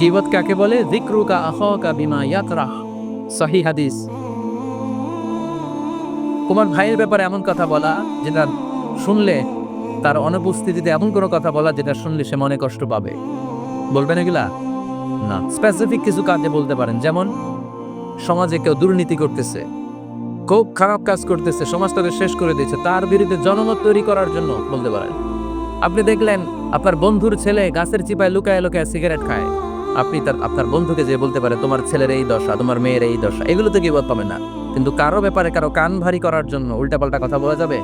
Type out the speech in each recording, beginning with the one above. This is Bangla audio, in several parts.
গিবত কাকে বলে? যিকরুকা আখাকা বিমা ইয়াকরাহ। সহি হাদিস। তোমার ভাইয়ের ব্যাপারে এমন কথা বলা, যেটা শুনলে তার অনুপস্থিতিতে এমন কোনো কথা বলা, যেটা শুনলে সে মনে কষ্ট পাবে। বলবেন এগুলা? না। স্পেসিফিক কিছু কাজে বলতে পারেন। যেমন, সমাজে কেউ দুর্নীতি করতেছে, খুব খারাপ কাজ করতেছে, সমাজটাকে শেষ করে দিয়েছে, তার বিরুদ্ধে জনমত তৈরি করার জন্য বলতে পারেন। আপনি দেখলেন, আপনার বন্ধুর ছেলে গাছের চিপায় লুকায় লুকায় সিগারেট খায়। আপনি তার, আপনার বন্ধুকে যে বলতে পারে, তোমার ছেলের এই দশা, তোমার মেয়ের এই দশা, এগুলো তো গিবত পাবে না। কিন্তু কারও ব্যাপারে কারও কান ভারী করার জন্য উল্টাপাল্টা কথা বলা যাবে?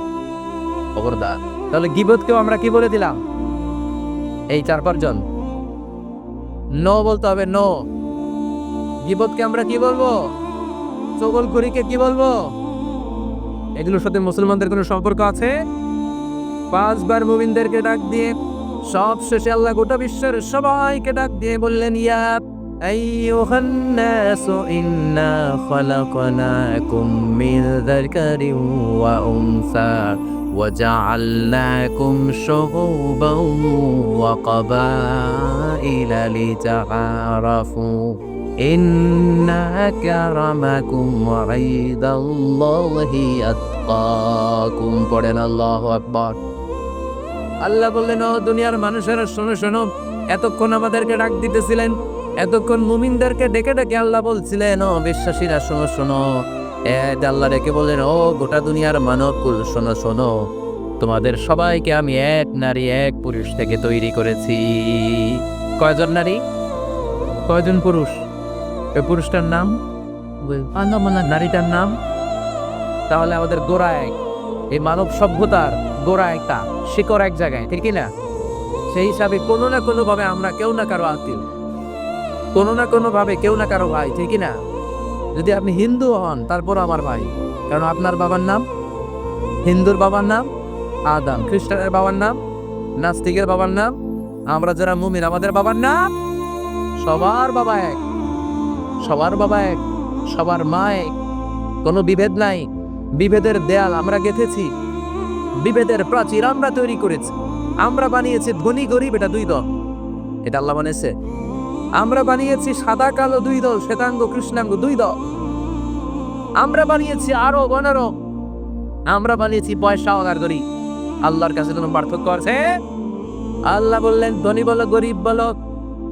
খবরদার তাহলে গিবতকেও আমরা কি বলে দিলাম? এই চার পাঁচজন। নো বলতে হবে, নো। গিবতকে আমরা কি বলব? চগল করিকে কি বলব? এগুলোর সাথে মুসলমানদের কোনো সম্পর্ক আছে? পাঁচবার মুমিনদেরকে ডাক দিয়ে সব শেষে আল্লাহ গোটা বিশ্বের সবাইকে ডাক দিয়ে বললেন ইয়া أيها الناس إنا خلقناكم من ذكر وأنثى وجعلناكم شعوبا وقبائل لتعارفوا إن أكرمكم عند الله أتقاكم পড়েন আল্লাহু আকবার আল্লাহ বললেন ও দুনিয়ার মানুষেরা শোনো শোনো এতক্ষণ আমাদেরকে ডাক দিতেছিলেন এতক্ষণ মুমিনদেরকে ডেকে ডেকে আল্লাহ বলছিলেন ও বিশ্বাসীরা শোনো শোনো এদ আল্লাহ ডেকে বললেন ও গোটা দুনিয়ার মানব কুল শোনো শোনো তোমাদের সবাইকে আমি এক নারী এক পুরুষ থেকে তৈরি করেছি। কয়জন নারী? কয়জন পুরুষ? ওই পুরুষটার নাম? নারীটার নাম? তাহলে আমাদের গোড়া এক এই মানব সভ্যতার গোড়া একটা শিকড় এক জায়গায়, ঠিক না সেই হিসাবে কোনো না কোনো ভাবে আমরা কেউ না কারও আত্মীয়, কোনো না কোনো ভাবে কেউ না কারও ভাই, ঠিক না যদি আপনি হিন্দু হন, তারপর আমার ভাই, কারণ আপনার বাবার নাম? হিন্দুর বাবার নাম? আদাম। খ্রিস্টানের বাবার নাম? নাস্তিকের বাবার নাম? আমরা যারা মুমিন, আমাদের বাবার নাম? সবার বাবা এক, সবার বাবা এক, সবার মা এক, কোনো বিভেদ নাই। বিভেদের দেয়াল আমরা গেঁথেছি। বিভেদের প্রাচীর আমরা তৈরি করেছি। আমরা বানিয়েছি ধনী গরিব, এটা দুই দল। এটা আল্লাহ বানিয়েছে। আমরা বানিয়েছি সাদা, কালো দুই দল, শ্বেতাঙ্গ, কৃষ্ণাঙ্গ দুই দল। আমরা বানিয়েছি আরও অনারো আমরা বানিয়েছি পয়সা আর গরিব। আল্লাহর কাছে কোনো পার্থক্য আছে? আল্লাহ বললেন, ধনী বলো, গরিব বলো,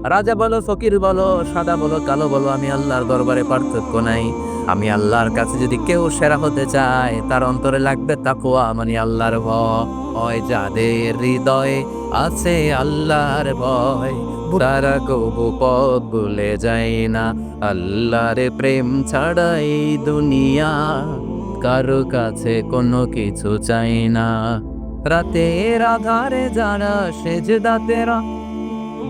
রাজা বলো, ফকির বলো, সাদা বলো, কালো বলো, আমি আল্লাহর দরবারে পার্থক্য নাই। আমি আল্লাহর কাছে যদি কেউ সেরা হতে চায়, তার অন্তরে লাগবে তাকুয়া মানে আল্লাহর ভয়। যাদের হৃদয়ে আছে আল্লাহর ভয়, তারা কবু পথ ভুলে যায় না। আল্লাহর প্রেম ছাড়াই দুনিয়া, কারও কাছে কোনো কিছু চাই না। রাতের আধারে যারা সেজদা তেরা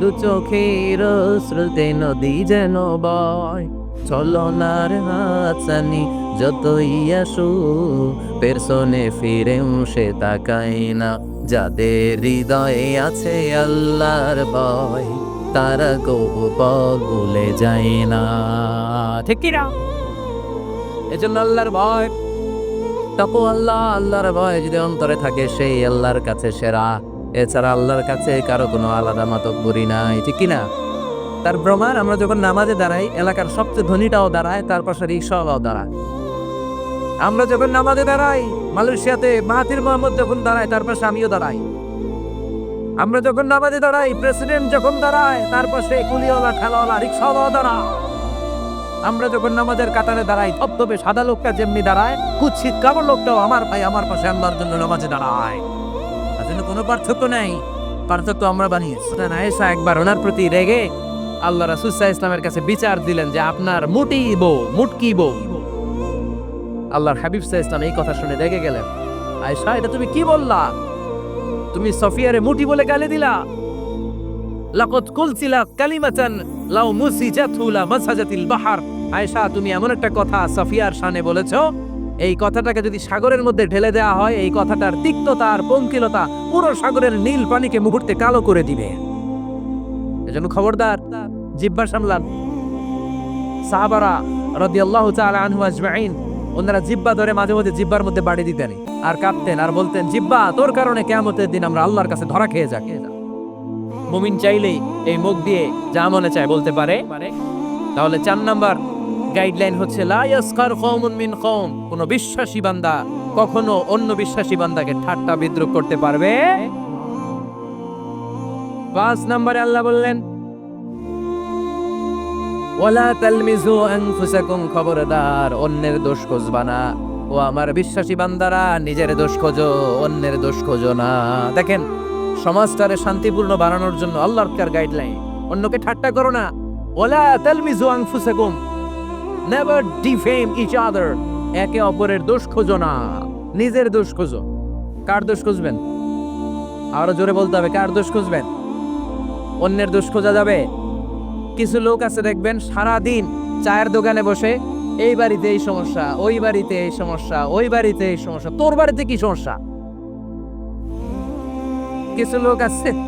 দু চোখের শ্রুতে নদী যেন বয়। চলনার হাসানি যতই আসু পেরসনে ফিরেও সে তাকাই না। যাদের হৃদয়ে আছে আল্লাহর ভয়, তারা পথ ভুলে যায় না। ঠিক কি না এজন্য আল্লাহর ভয়। তখন আল্লাহ, আল্লাহর ভয় যদি অন্তরে থাকে, সেই আল্লাহর কাছে সেরা। এছাড়া আল্লাহর কাছে কারও কোনো আলাদা মাতব্বরি নাই, ঠিক কি না তার প্রমাণ আমরা যখন নামাজে দাঁড়াই, এলাকার সবচেয়ে ধনীটাও দাঁড়ায়, তার পাশে রিক্সাওয়ালাও দাঁড়ায়। আমরা যখন নামাজে দাঁড়াই, মালয়েশিয়াতে মাহাতির মোহাম্মদ যখন দাঁড়ায়, তার পাশে আমিও দাঁড়াই। আমরা যখন নামাজে দাঁড়াই, প্রেসিডেন্ট যখন দাঁড়ায়, তার পাশে কুলিওয়ালা ঠেলাওয়ালা রিক্সাওয়ালাও দাঁড়ায়। আমরা যখন নামাজের কাতারে দাঁড়াই ধবধবে সাদা লোকটা যেমনি দাঁড়ায়, কুৎসিত কাবর লোকটাও আমার ভাই, আমার পাশে আল্লাহর জন্য নামাজে দাঁড়ায়। জন্য কোনো পার্থক্য নেই। পার্থক্য আমরা বানিয়েছি। একবার ওনার প্রতি রেগে আল্লাহ রাসুসাহ ইসলামের কাছে বিচার দিলেন যে আপনার মুটি বউ, মুটকি বউ। আল্লাহর হাবিব সাহ ইসলাম এই কথা শুনে রেগে গেলেন। আয়সা এটা তুমি কি বললা? তুমি সফিয়ারে মুটি বলে গালি দিলা। লাকত কুলছিলা কালিমাতান লাউ মুসিজাতু লা মাসাজাতিল বাহার। আয়েশা, তুমি এমন একটা কথা সফিয়ার শানে বলেছ এই কথাটাকে যদি সাগরের মধ্যে ঢেলে দেওয়া হয়, এই কথাটার তিক্ততা আর পঙ্কিলতা পুরো সাগরের নীল পানিকে মুহূর্তে কালো করে দিবে। এজন্য খবরদার, জিব্বা সামলান। সাহাবারা আনহু আজমাইন, ওনারা জিব্বা ধরে মাঝে মাঝে জিব্বার মধ্যে বাড়ি দিতেন আর কাঁদতেন আর বলতেন, জিব্বা, তোর কারণে কেয়ামতের দিন আমরা আল্লাহর কাছে ধরা খেয়ে যা মুমিন চাইলেই এই মুখ দিয়ে যা মনে চায় বলতে পারে। তাহলে চার নাম্বার গাইডলাইন হচ্ছে, লা ইয়াসকার কওমুন মিন কওম। কোন বিশ্বাসী বান্দা কখনো অন্য বিশ্বাসী বান্দাকে ঠাট্টা বিদ্রুপ করতে পারবে? পাঁচ নম্বরে আল্লাহ বললেন, ওয়ালা তালমিজু আনফুসাকুম খবরদার, অন্যের দোষ খুঁজবা না। ও আমার বিশ্বাসী বান্দারা, নিজের দোষ খোঁজো, অন্যের দোষ খোঁজো না। দেখেন, সমাজটারে শান্তিপূর্ণ বানানোর জন্য আল্লাহর গাইডলাইন অন্যকে ঠাট্টা করো না। ওয়ালা তালমিজু আনফুসাকুম। নেভার ডিফেম ইচ আদার একে অপরের দোষ খোঁজো না। নিজের দোষ খোঁজো। কার দোষ খুঁজবেন? আরও জোরে বলতে হবে, কার দোষ খুঁজবেন? অন্যের দোষ খোঁজা যাবে। কিছু লোক আছে দেখবেন সারা দিন চায়ের দোকানে বসে, এই বাড়িতে এই সমস্যা, ওই বাড়িতে এই সমস্যা, ওই বাড়িতে এই সমস্যা, তোর বাড়িতে কি সমস্যা? কিছু লোক আছে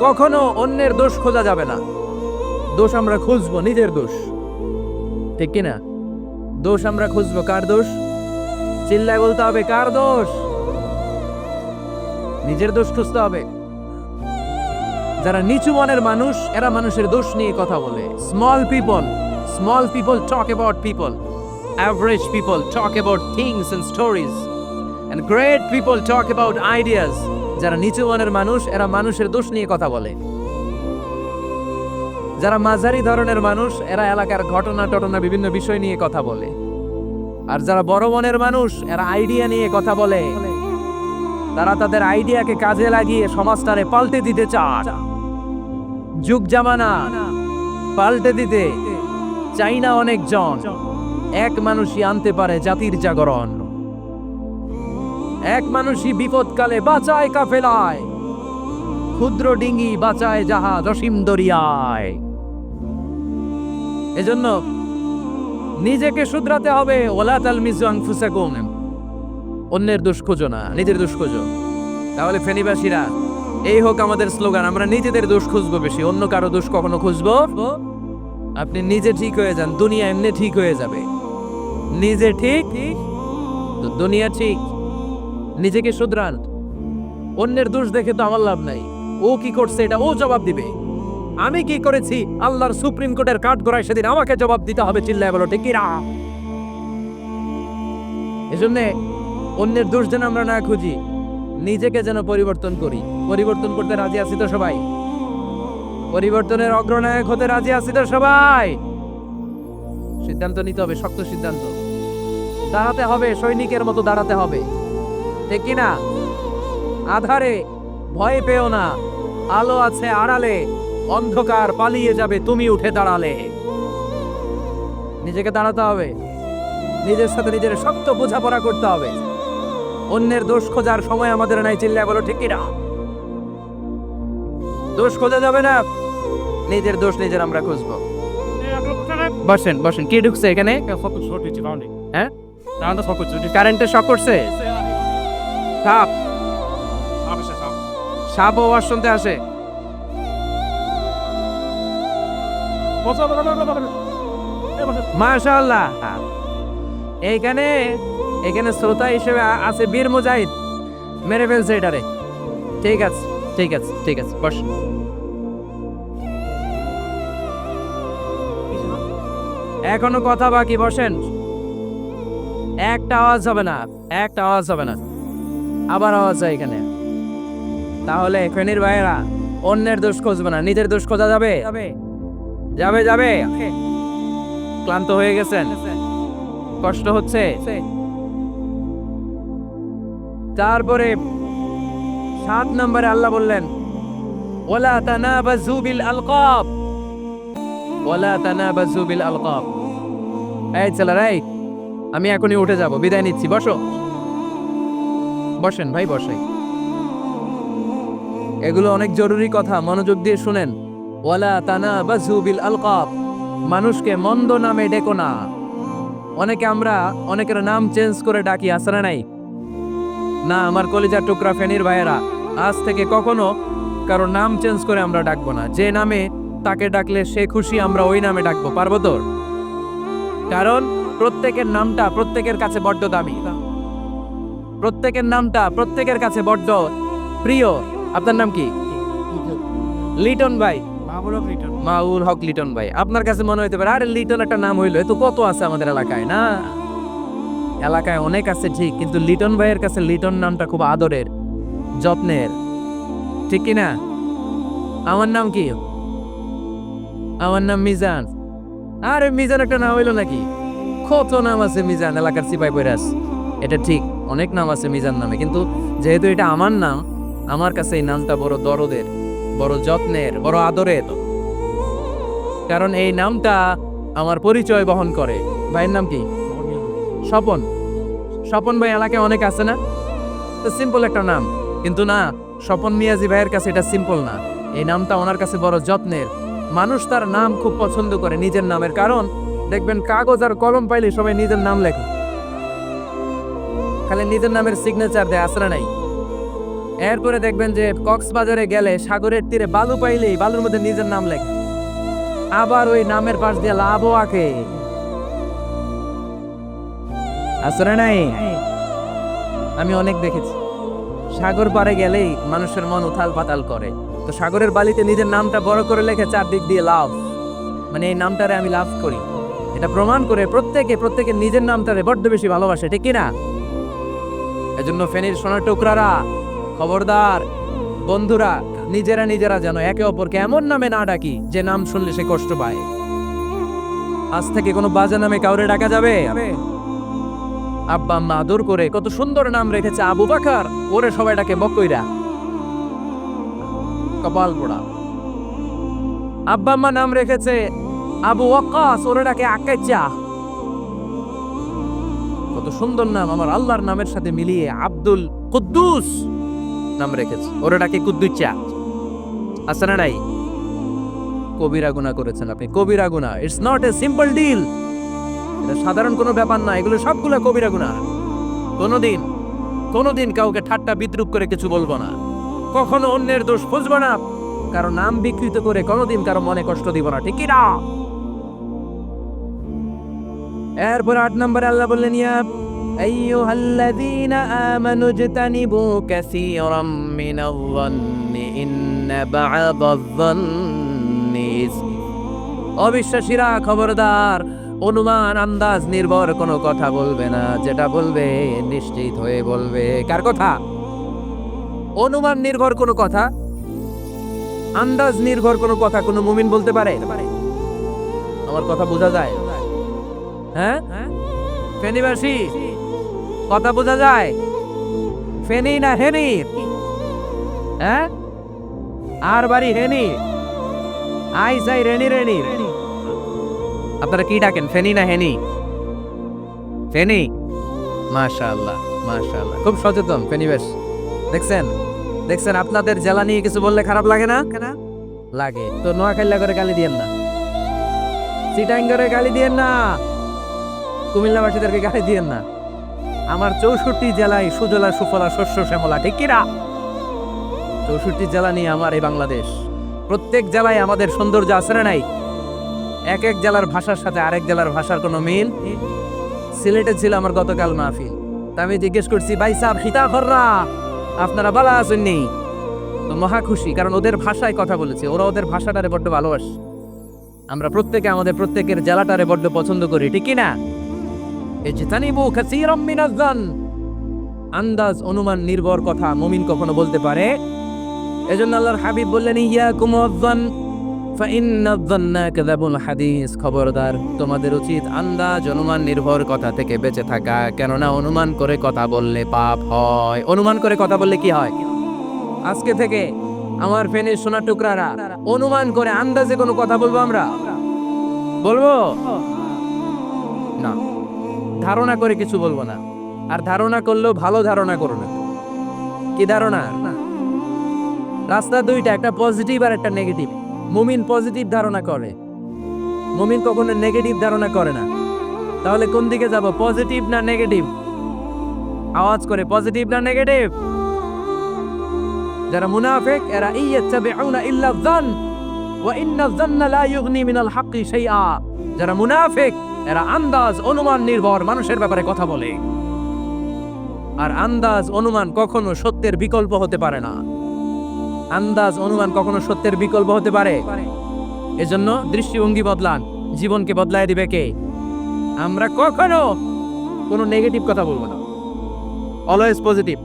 কখনো অন্যের দোষ খোঁজা যাবে না। দোষ আমরা খুঁজবো, নিজের দোষ। ঠিক কিনা? দোষ আমরা খুঁজবো, কার দোষ? চিল্লায় বলতে হবে, কার দোষ? নিজের দোষ খুঁজতে হবে। যারা নিচু মনের মানুষ, এরা মানুষের দোষ নিয়ে কথা বলে। Small people small people talk about people average people talk about things and stories and great people talk about ideas যারা নিচু মনের মানুষ, এরা মানুষের দোষ নিয়ে কথা বলে। যারা মাঝারি ধরনের মানুষ, এরা এলাকার ঘটনা টটনা বিভিন্ন বিষয় নিয়ে কথা বলে। আর যারা বড় মনের মানুষ, এরা আইডিয়া নিয়ে কথা বলে। তারা তাদের আইডিয়াকে কাজে লাগিয়ে সমাজটারে পাল্টে দিতে চায়। যুগ জামানা, পাল্টে দিতে চাই না অনেকজন। এক মানুষই আনতে পারে জাতির জাগরণ। এক মানুষই বিপদকালে বাঁচায় কাফেলায়। ক্ষুদ্র ডিঙ্গি বাঁচায় জাহাজ অসীম দরিয়ায়। এজন্য নিজেকে শুধরাতে হবে, ওলা তাল মিজু আনফুসাকুম। অন্যের দোষ খোঁজো না, নিজের দোষ খোঁজো। তাহলে ফেনীবাসীরা, এই হোক আমাদের স্লোগান, আমরা নিজেদের দোষ খুঁজবো বেশি, অন্য কারও দোষ কখনো খুঁজবো? আপনি নিজে ঠিক হয়ে যান, দুনিয়া এমনি ঠিক হয়ে যাবে। নিজে ঠিক দুনিয়া ঠিক। নিজেকে শুধরান। অন্যের দোষ দেখে তো আমার লাভ নাই। ও কি করছে এটা ও জবাব দিবে। আমি কি করেছি? আল্লাহর সুপ্রিম কোর্টের কাঠ গড়ায় সেদিন আমাকে জবাব দিতে হবে, চিল্লায় বলো, ঠিক কিনা? এজন্যে অন্যের দোষ যেন আমরা না খুঁজি, নিজেকে যেন পরিবর্তন করি। পরিবর্তন করতে রাজি আছি তো সবাই? পরিবর্তনের অগ্রনায়ক হতে রাজি আছি তো সবাই? সিদ্ধান্ত নিতে হবে, শক্ত সিদ্ধান্ত। দাঁড়াতে হবে, সৈনিকের মতো দাঁড়াতে হবে। ঠিক কিনা আধারে ভয় পেও না। আলো আছে আড়ালে অন্ধকার পালিয়ে যাবে তুমি উঠে দাঁড়ালে। নিজেকে দাঁড়াতে হবে। নিজের সাথে নিজের শক্ত বোঝাপড়া করতে হবে। অন্যের দোষ খোঁজার সময় আমাদের নাই চিল্লা বলো ঠিক কিনা দোষ খোঁজা যাবে না। নিজের দোষ নিজের আমরা খুঁজবো। বসেন বসেন কে ঢুকছে এখানে? হ্যাঁ? কারেন্টে শক করছে? সাপ আওয়াজ শুনতে আসে। মাশাআল্লাহ। এইখানে এখানে শ্রোতা হিসেবে আছে বীর মুজাহিদ। মেরে ফেলছে এটারে। ঠিক আছে ঠিক আছে ঠিক আছে বস। এখনও কথা বাকি বসেন। একটা আওয়াজ হবে না একটা আওয়াজ হবে না। আবার আওয়াজ যায় এখানে। তাহলে ফেনীর ভাইয়েরা অন্যের দোষ খুঁজবে না নিজের দোষ খোঁজা যাবে? যাবে। যাবে ক্লান্ত হয়ে গেছেন? কষ্ট হচ্ছে? তারপরে সাত নম্বরে আল্লাহ বললেন ওলা তানাবাজু বিল আলকাব। ওলা তানাবাজু বিল আলকাব। এই ছেলেরাই আমি এখনই উঠে যাব বিদায় নিচ্ছি বসো। বসেন, ভাই বসে এগুলো অনেক জরুরি কথা, মনোযোগ দিয়ে শুনেন। ওয়ালা তানা বাজু বিল আলকাব, মানুষকে মন্দ নামে ডেকো না। অনেকে আমরা, অনেকের নাম চেঞ্জ করে ডাকি আসরা নাই। না, আমার কলিজার টুকরা ফেনির ভাইয়েরা, আজ থেকে কখনো কারও নাম চেঞ্জ করে আমরা ডাকবো না। যে নামে তাকে ডাকলে সে খুশি, আমরা ওই নামে ডাকবো, পারব তোর? কারণ প্রত্যেকের নামটা প্রত্যেকের কাছে বড্ড দামি। প্রত্যেকের নামটা প্রত্যেকের কাছে বড্ড প্রিয়। আপনার নাম কি? লিটন ভাই। মাউল হক লিটন। ভাই। আপনার কাছে মনে হইতে পারে আরে লিটন একটা নাম হইল তো কত আছে আমাদের এলাকায় না? এলাকায় অনেক আছে ঠিক কিন্তু লিটন ভাইয়ের কাছে লিটন নামটা খুব আদরের যত্নের। ঠিক কি না আমার নাম কি? আমার নাম মিজান। আরে মিজান একটা নাম হইল নাকি? কত নাম আছে মিজান এলাকার সিপাই বৈরাস এটা ঠিক। অনেক নাম আছে মিজান নামে, কিন্তু যেহেতু এটা আমার নাম, আমার কাছে এই নামটা বড় দরদের, বড় যত্নের, বড় আদরের। কারণ এই নামটা আমার পরিচয় বহন করে। ভাইয়ের নাম কি? স্বপন। স্বপন ভাই এলাকায় অনেক আছে না? তো সিম্পল একটা নাম। কিন্তু না, স্বপন মিয়াজি ভাইয়ের কাছে এটা সিম্পল না। এই নামটা ওনার কাছে বড় যত্নের। মানুষ তার নাম খুব পছন্দ করে নিজের নামের কারণ, দেখবেন কাগজ আর কলম পাইলে সবাই নিজের নাম লেখে। খালি নিজের নামের সিগনেচার দেয় আসরা নাই। এরপরে দেখবেন যে কক্সবাজারে গেলে সাগরের তীরে বালু পাইলেই বালুর মধ্যে নিজের নাম লেখে। আবার ওই নামের পাশ দিয়ে লাভও আঁকে। আসরে নাই? আমি অনেক দেখেছি। সাগর পারে গেলেই মানুষের মন উথাল পাতাল করে। তো সাগরের বালিতে নিজের নামটা বড় করে লেখে, চারদিক দিয়ে লাভ। মানে এই নামটারে আমি লাভ করি। এটা প্রমাণ করে প্রত্যেকে প্রত্যেকের নিজের নামটারে বড্ড বেশি ভালোবাসে, ঠিক কি না? এজন্য ফেনীর সোনার টুকরারা, খবরদার, বন্ধুরা, নিজেরা নিজেরা যেন একে অপরকে এমন নামে না ডাকি, যে নাম শুনলে সে কষ্ট পায়। আজ থেকে কোনো বাজে নামে কাউরে ডাকা যাবে? আব্বা আম্মা আদর করে কত সুন্দর নাম রেখেছে আবু বাকার, ওরে সবাই ডাকে বকইরা কপাল পোড়া। আব্বা আম্মা নাম রেখেছে আবু ওয়াক্কাস, ওরে ডাকে আকাইচা কত সুন্দর নাম আমার আল্লাহর নামের সাথে মিলিয়ে আব্দুল কুদ্দুস নাম রেখেছে। ওরে ডাকে কুদ্দুচা আছে নাই? কবিরা গুণা করেছেন আপনি। কবিরা গুণা it's not a simple deal এটা সাধারণ কোনো ব্যাপার না। এগুলো সবগুলো কবিরা গুণা কোনোদিন কোনোদিন কাউকে ঠাট্টা, বিদ্রুপ করে কিছু বলব না। কখনো অন্যের দোষ খুঁজবো না। কারও নাম বিকৃত করে কোনোদিন কারও মনে কষ্ট দিব না। ঠিকই না? এরপর আট নম্বরে আল্লাহ বললেন ইয়া أيها الذين آمنوا اجتنبوا كثيرا من الظن إن بعض الظن إثم অবিশ্বাসীরা খবরদার অনুমান আন্দাজ নির্ভর কোনো কথা বলবে না যেটা বলবে নিশ্চিত হয়ে বলবে কার কথা অনুমান নির্ভর কোনো কথা আন্দাজ নির্ভর কোনো কথা কোনো মুমিন বলতে পারে আমার কথা বোঝা যায় হ্যাঁ? ফেনীবাসী কথা বোঝা যায়? ফেনী না হেনি? হ্যাঁ? আর বাড়ি হেনি? আই যাই রেনি রেনি আপনারা কি ডাকেন, ফেনি না হেনি? ফেনি? মাশাআল্লাহ মাশাআল্লাহ, খুব সচেতন ফেনিবেশ দেখছেন? দেখছেন, আপনাদের জেলা নিয়ে কিছু বললে খারাপ লাগে না? লাগে। তো নোয়াখাইলা করে গালি দিয়েন না। করে গালি দিয়েন না। কুমিল্লাবাসীদেরকে গালি দিয়েন না। আমার চৌষট্টি জেলায় সুজলা, সুফলা, শস্য, শ্যামলা, ঠিক চৌষট্টি জেলা নিয়ে আমার এই বাংলাদেশ। প্রত্যেক জেলায় আমাদের সৌন্দর্য আছে না নাই? এক এক জেলার ভাষার সাথে আরেক জেলার ভাষার কোনো মিল? সিলেটে ছিল আমার গতকাল মাহফিল। তা আমি জিজ্ঞেস করছি, ভাই সাহ সীতা আপনারা বালা আসেননি তো মহা খুশি, কারণ ওদের ভাষায় কথা বলেছে। ওরা ওদের ভাষাটারে বড্ড ভালোবাসে। আমরা প্রত্যেকে আমাদের প্রত্যেকের জেলাটারে বড্ড পছন্দ করি, ঠিক না? ইজতানিবু কাসীরাম মিনাজ-জান আন্দাজ, অনুমান, নির্ভর কথা মুমিন কখনো বলতে পারে? এজন্য আল্লাহর হাবিব বললেন, ইয়াকুম ওয়াজ-জান হাদিস। খবরদার, তোমাদের উচিত আন্দাজ, অনুমান, নির্ভর কথা থেকে বেঁচে থাকা। কেননা অনুমান করে কথা বললে পাপ হয়। অনুমান করে কথা বললে কি হয়? আজকে থেকে আমার ফেনের সোনা টুকরারা, অনুমান করে আন্দাজে কোনো কথা বলব আমরা? বলব? না। ধারণা করে কিছু বলব না। আর ধারণা করলেও ভালো ধারণা করো না কি ধারণা? রাস্তা দুইটা একটা পজিটিভ আর একটা নেগেটিভ মুমিন পজিটিভ ধারণা করে। মুমিন কখনো নেগেটিভ ধারণা করে না। তাহলে কোন দিকে যাব পজিটিভ না নেগেটিভ আওয়াজ করে পজিটিভ না নেগেটিভ যারা মুনাফিক এরা ইয়াত্তাবিউনা ইল্লা যান ওয়া ইন্না যান্না লা ইউগনি মিনাল হাক্কি শাইআ। যারা মুনাফিক এরা আন্দাজ, অনুমান, নির্ভর মানুষের ব্যাপারে কথা বলে। আর আন্দাজ, অনুমান কখনো সত্যের বিকল্প হতে পারে না। আন্দাজ, অনুমান কখনো সত্যের বিকল্প হতে পারে। এজন্য দৃষ্টিভঙ্গি বদলান। জীবনকে বদলায় দিবে কে? আমরা কখনো কোনো নেগেটিভ কথা বলব না। অলওয়েজ পজিটিভ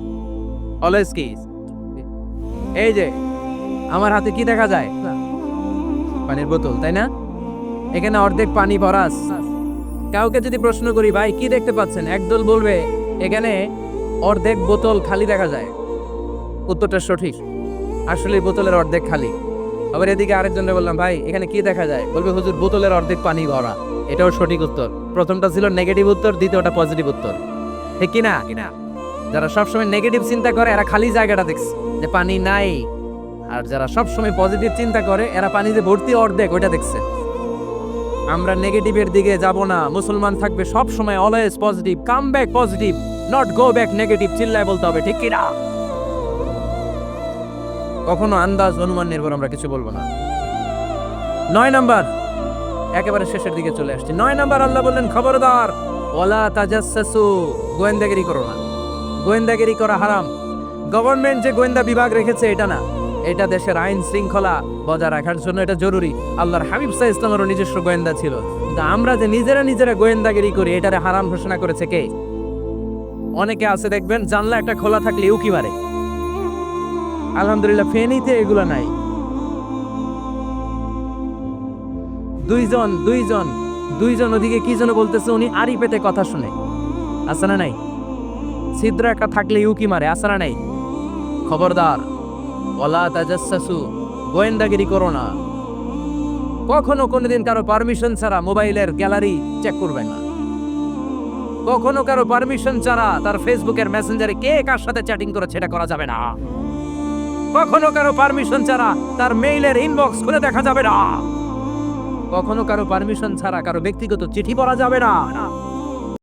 অলওয়েজ কি এই যে, আমার হাতে কি দেখা যায়? পানির বোতল, তাই না? এখানে অর্ধেক পানি ভরা কাউকে যদি প্রশ্ন করি, ভাই, কি দেখতে পাচ্ছেন? একদল বলবে, এখানে অর্ধেক বোতল খালি দেখা যায়। উত্তরটা সঠিক। আসলে বোতলের অর্ধেক খালি। আবার এদিকে আরেকজনকে বললাম, ভাই, এখানে কি দেখা যায়? বলবে, হুজুর, বোতলের অর্ধেক পানি ভরা। এটাও সঠিক উত্তর। প্রথমটা ছিল নেগেটিভ উত্তর, দ্বিতীয়টা পজিটিভ উত্তর। ঠিক কি না কিনা? যারা সবসময় নেগেটিভ চিন্তা করে, এরা খালি জায়গাটা দেখছে, যে পানি নাই। আর যারা সবসময় পজিটিভ চিন্তা করে, এরা পানি যে ভর্তি অর্ধেক ওইটা দেখছে। আমরা নেগেটিভের দিকে যাব না। মুসলমান থাকবে সব সময় always positive come back positive not go back negative চিল্লায় বলতে হবে, ঠিক কিনা? কখনো আন্দাজ, অনুমান, নির্ভর আমরা কিছু বলব না। নয় নাম্বার, একেবারে শেষের দিকে চলে আসছি। নয় নাম্বার, আল্লাহ বললেন, খবরদার ওলা তাজাসসু গোয়েন্দাগিরি করো না। গোয়েন্দাগিরি করা হারাম। গভর্নমেন্ট যে গোয়েন্দা বিভাগ রেখেছে, এটা না। এটা দেশের আইন শৃঙ্খলা বজায় রাখার জন্য এটা জরুরি। আল্লাহর হাবিব সাহ ইসলামেরও নিজস্ব গোয়েন্দা ছিল। আমরা যে নিজেরা নিজেরা গোয়েন্দাগিরি করি, এটারে হারাম ঘোষণা করেছে কে? অনেকে আছে দেখবেন, জানলা একটা খোলা থাকলে উকি মারে। আলহামদুলিল্লাহ, ফেনীতে এগুলো নাই। দুইজন দুইজন দুইজন ওদিকে কি যেন বলতেছে, উনি আড়ি পেতে কথা শুনে। আছে না নাই? ছিদ্র একটা থাকলে উকি মারে, আছে না নাই? খবরদার। ওলা তাজাসসু গোয়েন্দাগিরি করো না। কখনো কোনোদিন কারও পারমিশন ছাড়া মোবাইলের গ্যালারি চেক করবে না। কখনো কারও পারমিশন ছাড়া তার ফেসবুকের মেসেঞ্জারে কে কার সাথে চ্যাটিং করে এটা করা যাবে না। কখনো কারও পারমিশন ছাড়া তার মেইলের ইনবক্স খুলে দেখা যাবে না। কখনো কারও পারমিশন ছাড়া কারও ব্যক্তিগত চিঠি পড়া যাবে না।